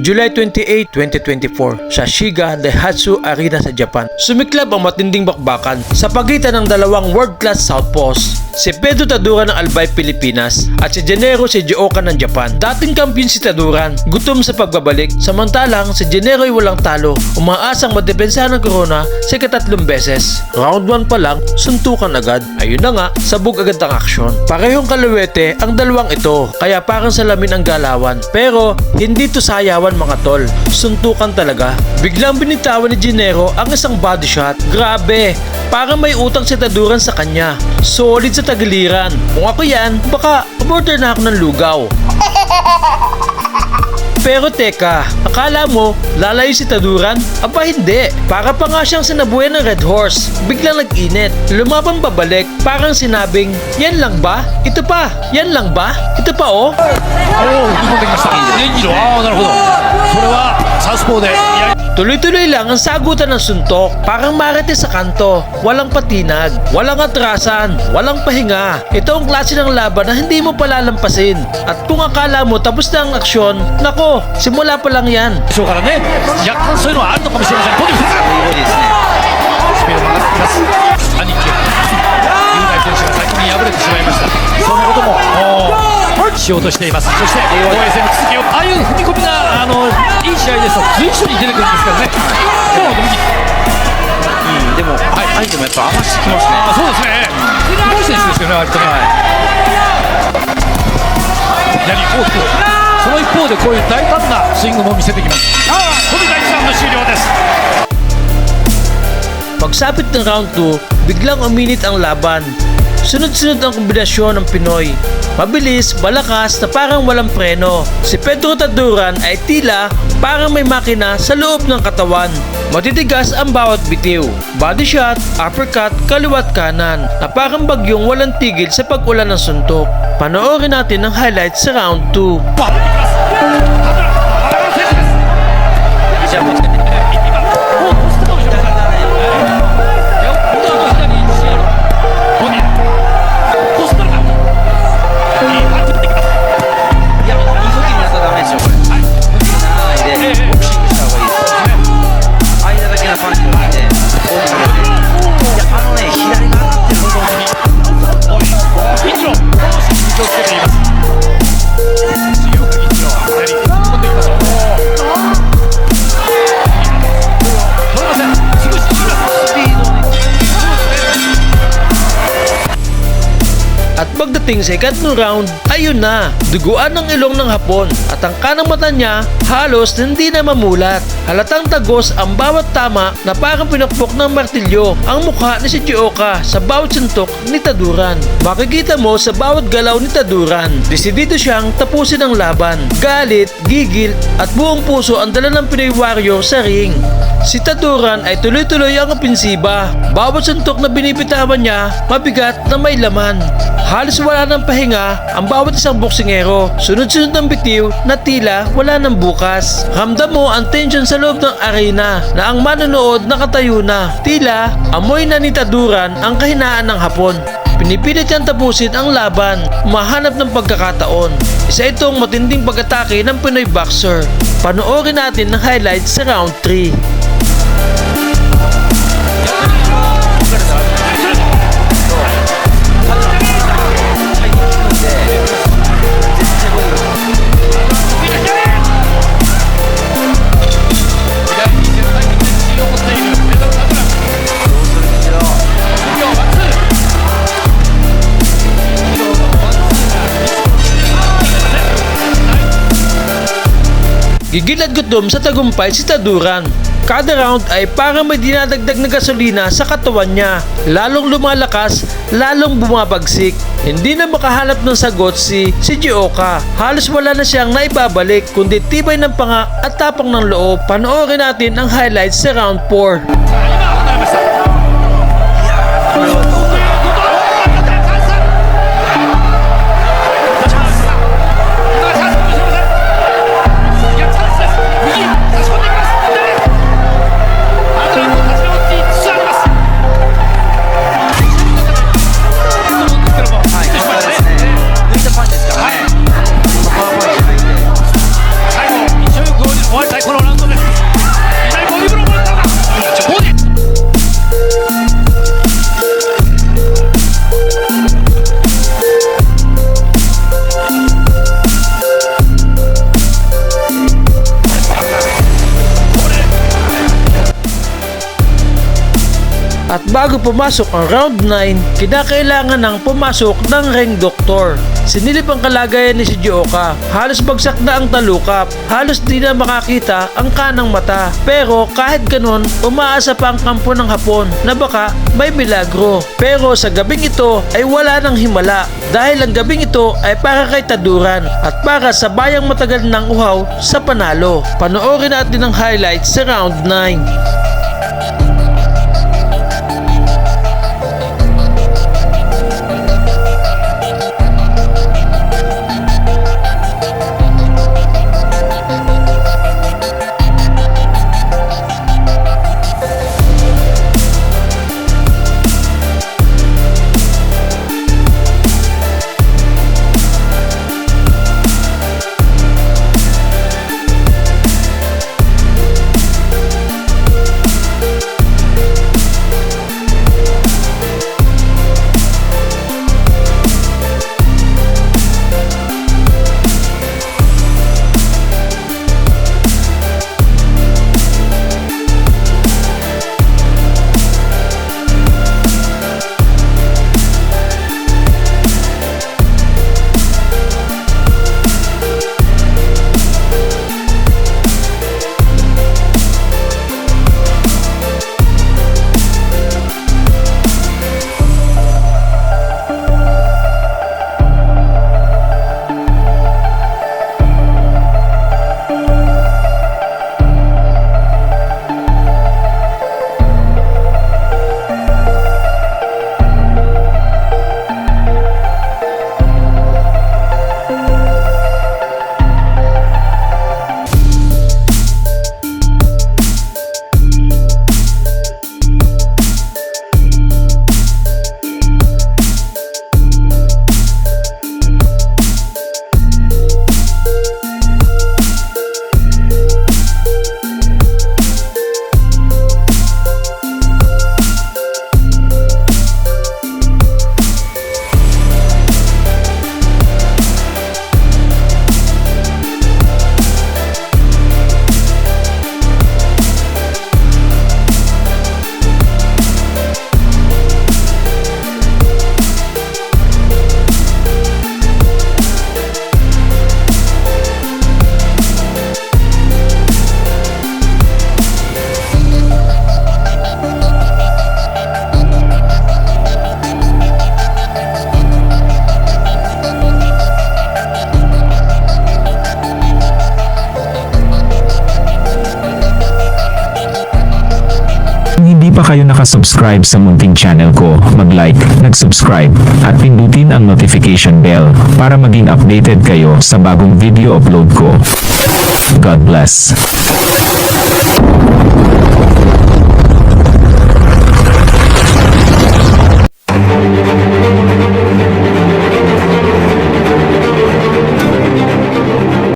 July 28, 2024 sa Shiga Daihatsu Arena sa Japan. Sumiklab ang matinding bakbakan sa pagitan ng dalawang world-class southpaws, si Pedro Taduran ng Albay, Pilipinas at si Genero Sejioka ng Japan. Dating kampiyon si Taduran, gutom sa pagbabalik, samantalang si Genero ay walang talo, umaasang madepensa ng corona sa ikatatlong beses. Round 1 pa lang, suntukan agad. Ayun na nga, sabog agad ang aksyon. Parehong kalawete ang dalawang ito, kaya parang salamin ang galawan. Pero, hindi to sayawan mga tol. Suntukan talaga. Biglang binitawan ni Genero ang isang body shot. Grabe! Parang may utang si Taduran sa kanya. Solid sa tagiliran. Kung ako yan, baka umorder na ako ng lugaw. Pero teka, akala mo lalayo si Taduran? Aba hindi. Para pa nga siyang sinabuyan ng Red Horse. Biglang nag-init. Lumabang pabalik. Parang sinabing, yan lang ba? Ito pa. Yan lang ba? Ito pa oh. おお踏み込んできました現地のああなるほどそれはサウスポーでやり Tuloy-tuloy lang ang sagutan ng suntok. Parang marete sa kanto. Walang patinag. Walang atrasan. Walang pahinga. Ito ang klase ng laban na hindi mo palalampasin. At kung akala mo tapos na ang aksyon, nako, simula pa lang yan. でしょうからね若干そういうのはあるのかもしれませんポジフスピ しようとしています。そして防衛戦の続きをああいう踏み込みがあのいい試合ですと随所に出てくるんですからね。今日の右でも、はい、相手もやっぱ合わせてきますね。あそうですね。うまい選手ですよね割とね、左大きくその一方でこういう大胆なスイングも見せてきます。ああこれで第1ラウンド終了です。Pagsapit ng round 2, biglang uminit ang laban. Sunod-sunod ang kombinasyon ng Pinoy. Mabilis, malakas na parang walang preno. Si Pedro Taduran ay tila parang may makina sa loob ng katawan. Matitigas ang bawat bitiw. Body shot, uppercut, kaliwat kanan na parang bagyong walang tigil sa pag-ulan ng suntok. Panoorin natin ang highlights sa round 2. い pagdating sa ikatlong round, ayun na, duguan ng ilong ng hapon at ang kanang mata niya halos hindi na mamulat. Halatang tagos ang bawat tama na parang pinakpok ng martilyo ang mukha ni si Chioka sa bawat suntok ni Taduran. Makikita mo sa bawat galaw ni Taduran, desidido siyang tapusin ang laban. Galit, gigil at buong puso ang dala ng Pinoy Warrior sa ring. Si Taduran ay tuloy-tuloy ang opensiba. Bawat suntok na binibitawan niya, mabigat na may laman. Halos wala ng pahinga ang bawat isang boksingero. Sunod-sunod ng bitiw na tila wala ng bukas. Ramdam mo ang tension sa loob ng arena na ang manonood nakatayo na. Tila amoy na ni Taduran ang kahinaan ng hapon. Pinipilit niyang tapusin ang laban, mahanap ng pagkakataon. Isa itong matinding pag-atake ng Pinoy boxer. Panoorin natin ang highlights sa round 3. が Gigil at gutom sa tagumpay si Taduran. Kada round ay parang may dinadagdag na gasolina sa katawan niya. Lalong lumalakas, lalong bumabagsik. Hindi na makahanap ng sagot si si Gioka. Halos wala na siyang naibabalik kundi tibay ng panga at tapang ng loob. Panoorin natin ang highlights sa round 4. Bago pumasok ang round 9, kinakailangan ng pumasok ng ring doktor. Sinilip ang kalagayan ni si Jioka. Halos bagsak na ang talukap. Halos di na makakita ang kanang mata. Pero kahit ganun, umaasa pa ang kampo ng Hapon na baka may milagro. Pero sa gabing ito ay wala nang himala dahil ang gabing ito ay para kay Taduran at para sa bayang matagal ng uhaw sa panalo. Panoorin natin ang highlights sa round 9. Kayo nakasubscribe sa munting channel ko, mag-like, nag-subscribe, at pindutin ang notification bell para maging updated kayo sa bagong video upload ko. God bless.